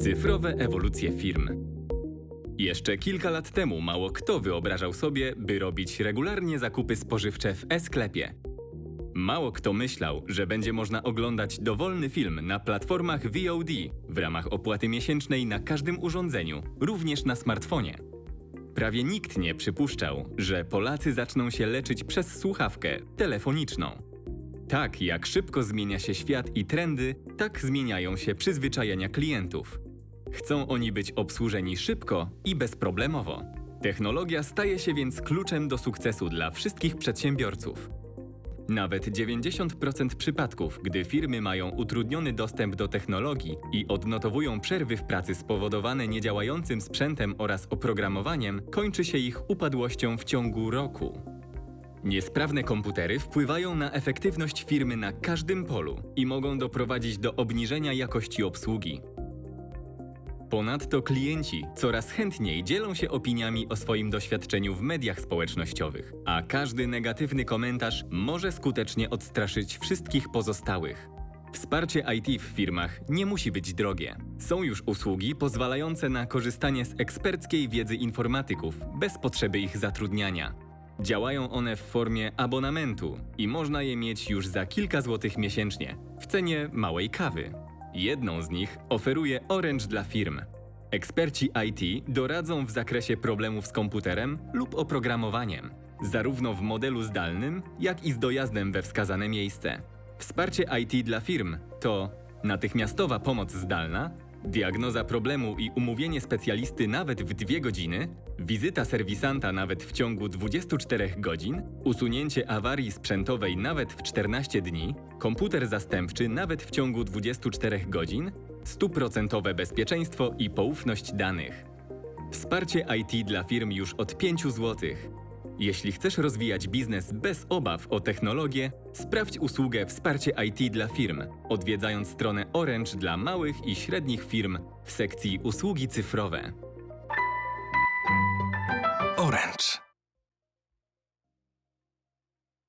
Cyfrowe ewolucje firm. Jeszcze kilka lat temu mało kto wyobrażał sobie, by robić regularnie zakupy spożywcze w e-sklepie. Mało kto myślał, że będzie można oglądać dowolny film na platformach VOD w ramach opłaty miesięcznej na każdym urządzeniu, również na smartfonie. Prawie nikt nie przypuszczał, że Polacy zaczną się leczyć przez słuchawkę telefoniczną. Tak jak szybko zmienia się świat i trendy, tak zmieniają się przyzwyczajenia klientów. Chcą oni być obsłużeni szybko i bezproblemowo. Technologia staje się więc kluczem do sukcesu dla wszystkich przedsiębiorców. Nawet 90% przypadków, gdy firmy mają utrudniony dostęp do technologii i odnotowują przerwy w pracy spowodowane niedziałającym sprzętem oraz oprogramowaniem, kończy się ich upadłością w ciągu roku. Niesprawne komputery wpływają na efektywność firmy na każdym polu i mogą doprowadzić do obniżenia jakości obsługi. Ponadto klienci coraz chętniej dzielą się opiniami o swoim doświadczeniu w mediach społecznościowych, a każdy negatywny komentarz może skutecznie odstraszyć wszystkich pozostałych. Wsparcie IT w firmach nie musi być drogie. Są już usługi pozwalające na korzystanie z eksperckiej wiedzy informatyków bez potrzeby ich zatrudniania. Działają one w formie abonamentu i można je mieć już za kilka złotych miesięcznie, w cenie małej kawy. Jedną z nich oferuje Orange dla firm. Eksperci IT doradzą w zakresie problemów z komputerem lub oprogramowaniem, zarówno w modelu zdalnym, jak i z dojazdem we wskazane miejsce. Wsparcie IT dla firm to natychmiastowa pomoc zdalna, diagnoza problemu i umówienie specjalisty nawet w dwie godziny, wizyta serwisanta nawet w ciągu 24 godzin, usunięcie awarii sprzętowej nawet w 14 dni, komputer zastępczy nawet w ciągu 24 godzin, stuprocentowe bezpieczeństwo i poufność danych. Wsparcie IT dla firm już od 5 zł. Jeśli chcesz rozwijać biznes bez obaw o technologię, sprawdź usługę Wsparcie IT dla firm, odwiedzając stronę Orange dla małych i średnich firm w sekcji Usługi cyfrowe. Orange.